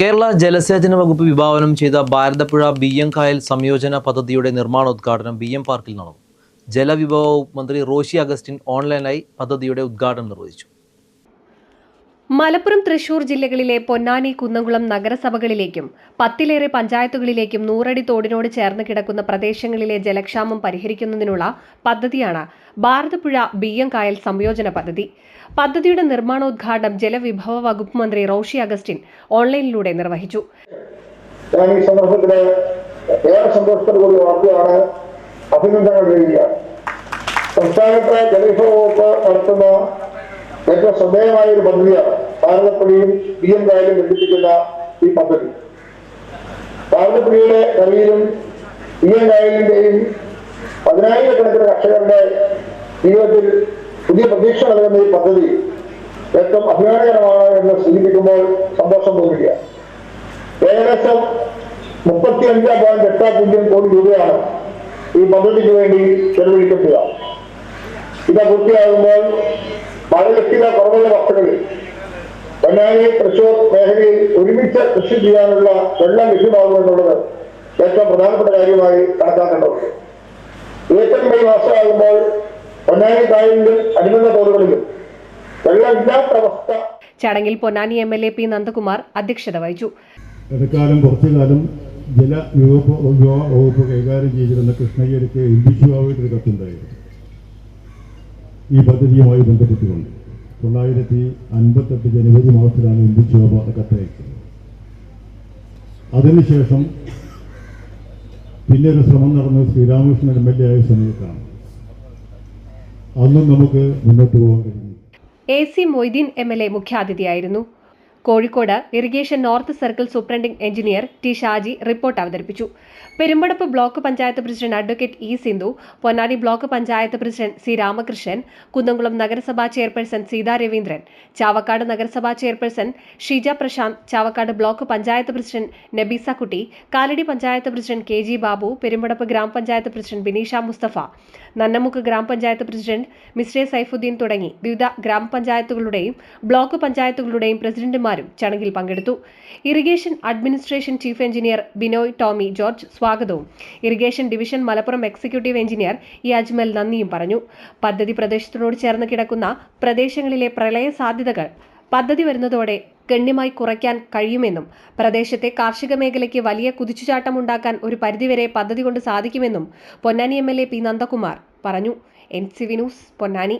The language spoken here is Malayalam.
കേരള ജലസേചന വകുപ്പ് വിഭാവനം ചെയ്ത ഭാരതപ്പുഴ ബി എം കായൽ സംയോജന പദ്ധതിയുടെ നിർമ്മാണോദ്ഘാടനം ബി എം പാർക്കിൽ നടന്നു. ജലവിഭവ മന്ത്രി റോഷി അഗസ്റ്റിൻ ഓൺലൈനായി പദ്ധതിയുടെ ഉദ്ഘാടനം നിർവഹിച്ചു. മലപ്പുറം തൃശൂർ ജില്ലകളിലെ പൊന്നാനി കുന്നംകുളം നഗരസഭകളിലേക്കും പത്തിലേറെ പഞ്ചായത്തുകളിലേക്കും നൂറടി തോടിനോട് ചേർന്ന് കിടക്കുന്ന പ്രദേശങ്ങളിലെ ജലക്ഷാമം പരിഹരിക്കുന്നതിനുള്ള പദ്ധതിയാണ് ഭാരതപ്പുഴ ബിയ്യം കായൽ സംയോജന പദ്ധതി. പദ്ധതിയുടെ നിർമ്മാണോദ്ഘാടനം ജലവിഭവ വകുപ്പ് മന്ത്രി റോഷി അഗസ്റ്റിൻ ഓൺലൈനിലൂടെ നിർവഹിച്ചു. അഭിനന്ദനങ്ങൾ സംസ്ഥാനത്തെ ജലവിഭവ വകുപ്പ് നടത്തുന്ന ഏറ്റവും ശ്രദ്ധേയമായ ഒരു പദ്ധതിയാണ് ഭാരതപ്പുഴയും ബി എം കായലും ബന്ധിപ്പിക്കുന്ന ഈ പദ്ധതി. ഭാരതപ്പുഴയുടെ കവിയിലും ബി എം കായലിന്റെയും പതിനായിരക്കണക്കിന് കർഷകരുടെ ജീവിതത്തിൽ പുതിയ പ്രതീക്ഷ നൽകുന്ന ഈ പദ്ധതി ഏറ്റവും അഭിമാനകരമാണ് എന്ന് സൂചിപ്പിക്കുമ്പോൾ സന്തോഷം തോന്നുക ഏകദേശം മുപ്പത്തി അഞ്ച് പോയിന്റ് എട്ട് പൂജ്യം കോടി രൂപയാണ് ഈ പദ്ധതിക്ക് വേണ്ടി ചെലവഴിക്കപ്പെടുക. ഇത് പൂർത്തിയാകുമ്പോൾ മഴ ലഭ്യത കുറവുള്ള വസ്തുക്കളിൽ പൊന്നാനി തൃശൂർ മേഖലയിൽ ഒരുമിച്ച് കൃഷി ചെയ്യാനുള്ള വെള്ളം ലഭ്യമാകുമെന്നുള്ളത് ഏറ്റവും പ്രധാനപ്പെട്ട കാര്യമായി കണക്കാക്കേണ്ടതുണ്ട്. ഏപ്രിൽ മെയ് മാസമാകുമ്പോൾ പൊന്നാനി കായലിലും അനുബന്ധ തോടുകളിലും വെള്ളമില്ലാത്ത അവസ്ഥ ചടങ്ങിൽ Ponnani M L A P Nandakumar അധ്യക്ഷത വഹിച്ചു. ഇടക്കാലം കുറച്ചു കാലം ജല വിഭവ വകുപ്പ് കൈകാര്യം ചെയ്തിരുന്ന കൃഷ്ണയ്യർക്ക് എംബിച്ചുവായിട്ടൊരു കത്തുണ്ടായിരുന്നു. ഈ പദ്ധതിയുമായി ബന്ധപ്പെട്ടുകൊണ്ട് തൊള്ളായിരത്തി അൻപത്തെട്ട് ജനുവരി മാസത്തിലാണ് എംബിച്ചുവ കത്തയച്ചത് അതിനുശേഷം പിന്നൊരു ശ്രമം നടന്നത് ശ്രീരാമകൃഷ്ണൻ എം എൽ എ ആയ സമയത്താണ്. അന്നും നമുക്ക് മുന്നോട്ട് പോകാൻ കഴിഞ്ഞു A C Moideen M L A മുഖ്യാതിഥിയായിരുന്നു. Kozhikode irrigation north circle superintending engineer T Shaji report അവതരിപ്പിച്ചു. Perumpadappu block panchayat president advocate E Sindhu Ponnani block panchayat president C Ramakrishnan Kunnamkulam നഗരസഭാ ചെയർപേഴ്സൺ സീതാ രവീന്ദ്രൻ ചാവക്കാട് നഗരസഭാ chairperson Sheeja Prashanth Chavakkad block panchayat president Nabeesa Kutty Kaladi panchayat president K G Babu Perumpadappu ഗ്രാമപഞ്ചായത്ത് പ്രസിഡന്റ് ബിനീഷ മുസ്തഫ നന്നമുക്ക് ഗ്രാമപഞ്ചായത്ത് പ്രസിഡന്റ് മിസ്റ്റേ സൈഫുദ്ദീൻ തുടങ്ങി വിവിധ ഗ്രാമപഞ്ചായത്തുകളുടെയും ബ്ലോക്ക് പഞ്ചായത്തുകളുടെയും പ്രസിഡന്റുമാരും ചടങ്ങിൽ പങ്കെടുത്തു. Irrigation administration chief engineer Binoy Tomy George സ്വാഗതവും. Irrigation division Malappuram executive engineer E Ajmal നന്ദിയും പറഞ്ഞു. പദ്ധതി പ്രദേശത്തിനോട് ചേർന്ന് കിടക്കുന്ന പ്രദേശങ്ങളിലെ പ്രളയ സാധ്യതകൾ പദ്ധതി വരുന്നതോടെ ഗണ്യമായി കുറയ്ക്കാൻ കഴിയുമെന്നും പ്രദേശത്തെ കാർഷിക മേഖലയ്ക്ക് വലിയ കുതിച്ചുചാട്ടമുണ്ടാക്കാൻ ഒരു പരിധിവരെ പദ്ധതി കൊണ്ട് സാധിക്കുമെന്നും Ponnani M L A P Nandakumar പറഞ്ഞു. N C V news Ponnani.